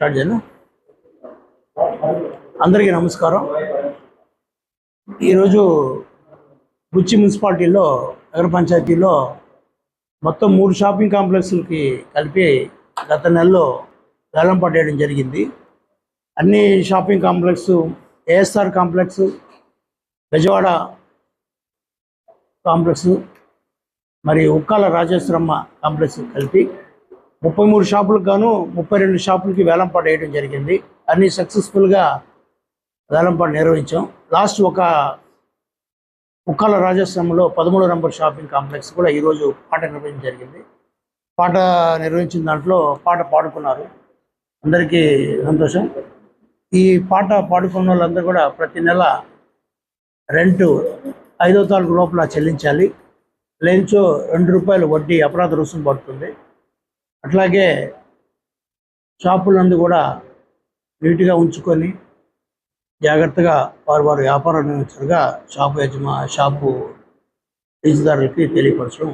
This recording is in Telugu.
స్టార్ట్ చేయను అందరికీ నమస్కారం. ఈరోజు బుచ్చి మున్సిపాలిటీలో నగర పంచాయతీలో మొత్తం మూడు షాపింగ్ కాంప్లెక్స్లకి కలిపి గత నెలలో వేలం పడేయడం జరిగింది. అన్ని shopping complex ASR complex Bezawada complex మరి ఉక్కాల రాజేశ్వరమ్మ కాంప్లెక్స్ కలిపి ముప్పై మూడు షాపులకు గాను ముప్పై రెండు షాపులకి వేలంపాట వేయడం జరిగింది. అన్ని సక్సెస్ఫుల్గా వేలంపాట నిర్వహించాం. లాస్ట్ ఒక ముక్కాల రాజేశ్వరంలో పదమూడో నంబర్ షాపింగ్ కాంప్లెక్స్ కూడా ఈరోజు పాట నిర్వహించడం జరిగింది. పాట నిర్వహించిన దాంట్లో పాట పాడుకున్నారు. అందరికీ సంతోషం. ఈ పాట పాడుకున్న వాళ్ళందరూ కూడా ప్రతి నెల రెంట్ ఐదో తారీఖు లోపల చెల్లించాలి. లేనిచో రెండు రూపాయలు వడ్డీ అపరాధ రుసుము పడుతుంది. అట్లాగే షాపులందు కూడా నీట్గా ఉంచుకొని జాగ్రత్తగా వారు వారు వ్యాపారం నిర్వహించగా షాపు యజమా షాపు లీజుదారులకి తెలియపరచడం